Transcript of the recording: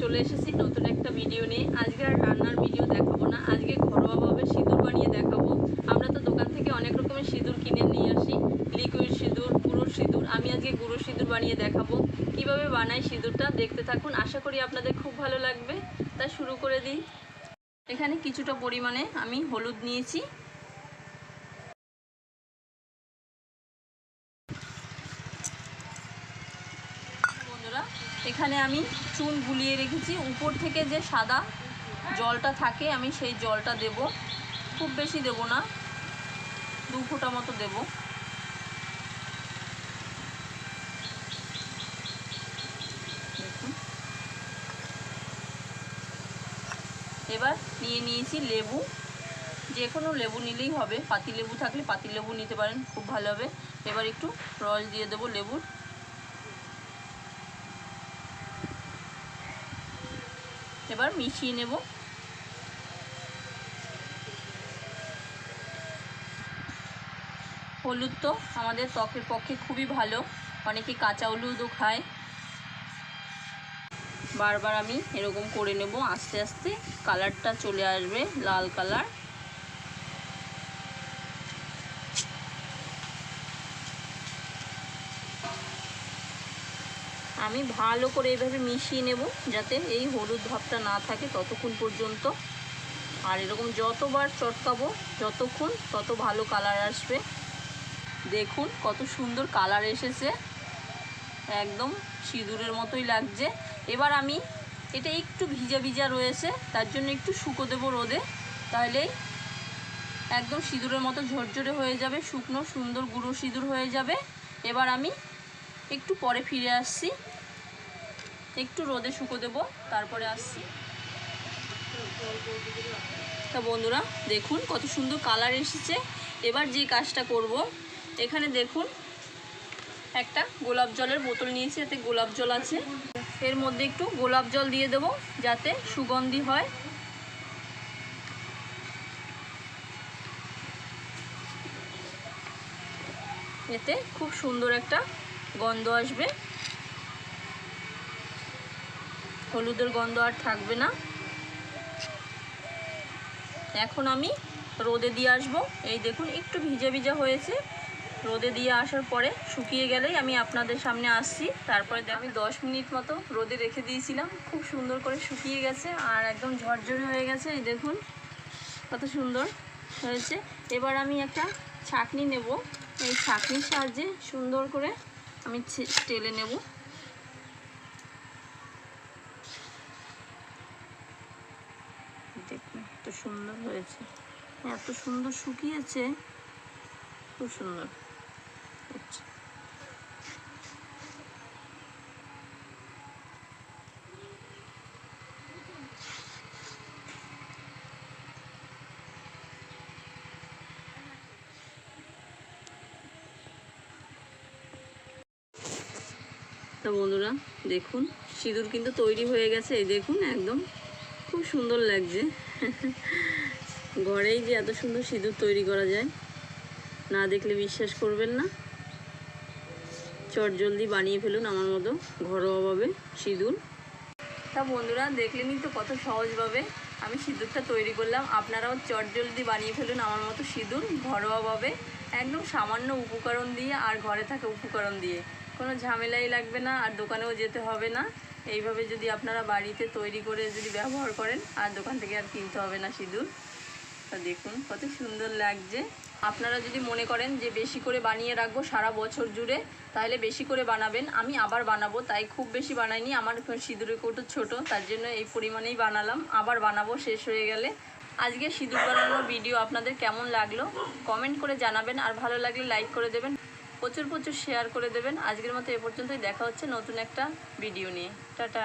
চলে এসেছি নতুন একটা ভিডিও নিয়ে। আজকে আর রান্নার ভিডিও দেখাবো না, আজকে ঘরোয়াভাবে সিঁদুর বানিয়ে দেখাবো। আমরা তো দোকান থেকে অনেক রকমের সিঁদুর কিনে নিয়ে আসি। লিকুইড সিঁদুর গুঁড়ো সিঁদুর। আমি আজকে গুঁড়ো সিঁদুর বানিয়ে দেখাবো। কীভাবে বানাই সিঁদুরটা দেখতে থাকুন। আশা করি আপনাদের খুব ভালো লাগবে। তা শুরু করে দিই। এখানে কিছুটা পরিমাণে আমি হলুদ নিয়েছি। বন্ধুরা এখানে আমি চুন গুলিয়ে রেখেছি। উপর থেকে যে সাদা জলটা থাকে, আমি সেই জলটা দেব। খুব বেশি দেব না, দু ফোঁটা মতো দেব। এবার নিয়ে নিয়েছি লেবু। যে কোনো লেবু নিলেই হবে। পাতি লেবু থাকলে পাতি লেবু নিতে পারেন, খুব ভালো হবে। এবার একটু রস দিয়ে দেবো লেবুর। এবার মিশিয়ে নেব। হলুদ তো আমাদের ত্বকের পক্ষে খুবই ভালো, অনেকে কাঁচা হলুদও খায়। বারবার আমি এরকম করে নেব, আস্তে আস্তে কালারটা চলে আসবে, লাল কালার আমি ভালো করে এইভাবে মিশিয়ে নেব যাতে এই হলুদ ভাবটা না থাকে ততক্ষণ পর্যন্ত। আর এরকম যতবার চটকাবো যতক্ষণ তত ভালো কালার আসবে। দেখুন কত সুন্দর কালার এসেছে। একদম সিঁদুরের মতোই লাগছে। এবার আমি এটা একটু ভিজা ভিজা রয়েছে, তার জন্য একটু শুকো দেবো রোদে। তাহলেই একদম সিঁদুরের মতো ঝরঝরে হয়ে যাবে, শুকনো সুন্দর গুঁড়ো সিঁদুর হয়ে যাবে। এবার আমি একটু পরে ফিরে আসছি। একটু রোদে শুকো দেবো, তারপরে আসছি। তা বন্ধুরা, দেখুন কত সুন্দর কালার এসেছে। এবার যে কাজটা করব, এখানে দেখুন একটা গোলাপ জলের বোতল নিয়েছি, এতে গোলাপ জল আছে। এর মধ্যে একটু গোলাপ জল দিয়ে দেব, যাতে সুগন্ধি হয়। এতে খুব সুন্দর একটা গন্ধ আসবে। হলুদের গন্ধ আর থাকবে না। এখন আমি রোদে দিয়ে আসব। এই দেখুন, একটু ভিজা ভিজা হয়েছে। রোদে দিয়ে আসার পরে শুকিয়ে গেলেই আমি আপনাদের সামনে আসছি। তারপরে আমি দশ মিনিট মতো রোদে রেখে দিয়েছিলাম। খুব সুন্দর করে শুকিয়ে গেছে আর একদম ঝরঝরে হয়ে গেছে। এই দেখুন, কত সুন্দর হয়েছে। এবার আমি একটা ছাকনি নেব। এই ছাকনির সাহায্যে সুন্দর করে আমি টেলে নেব। দেখুন এত সুন্দর হয়েছে। এত সুন্দর শুকিয়েছে, খুব সুন্দর। আচ্ছা। তো বন্ধুরা, দেখুন, সিঁদুর কিন্তু তৈরি হয়ে গেছে, এই দেখুন, একদম সুন্দর লাগছে। ঘরেই যে এত সুন্দর সিঁদুর তৈরি করা যায়, না দেখলে বিশ্বাস করবেন না। চট জলদি বানিয়ে ফেলুন আমার মতো ঘরোয়াভাবে সিঁদুর। তা বন্ধুরা, দেখলেনই তো কত সহজভাবে আমি সিঁদুরটা তৈরি করলাম। আপনারাও চট জলদি বানিয়ে ফেলুন আমার মতো সিঁদুর ঘরোয়াভাবে, একদম সামান্য উপকরণ দিয়ে আর ঘরে থাকা উপকরণ দিয়ে। কোনো ঝামেলাই লাগবে না, আর দোকানেও যেতে হবে না। এইভাবে যদি আপনারা বাড়িতে তৈরি করে যদি ব্যবহার করেন, আর দোকান থেকে আর কিনতে হবে না সিঁদুর। তা দেখুন, কত সুন্দর লাগছে। আপনারা যদি মনে করেন যে বেশি করে বানিয়ে রাখব সারা বছর জুড়ে, তাহলে বেশি করে বানাবেন। আমি আবার বানাবো, তাই খুব বেশি বানাইনি। আমার সিঁদুরের কৌটো ছোট, তার জন্য এই পরিমাণেই বানালাম। আবার বানাবো, শেষ হয়ে গেলে। আজকে সিঁদুর বানানোর ভিডিও আপনাদের কেমন লাগল? কমেন্ট করে জানাবেন, আর ভালো লাগলে লাইক করে দেবেন। প্রচুর প্রচুর শেয়ার করে দেবেন। আজকের মতো এ পর্যন্তই। দেখা হচ্ছে নতুন একটা ভিডিও নিয়ে। টাটা।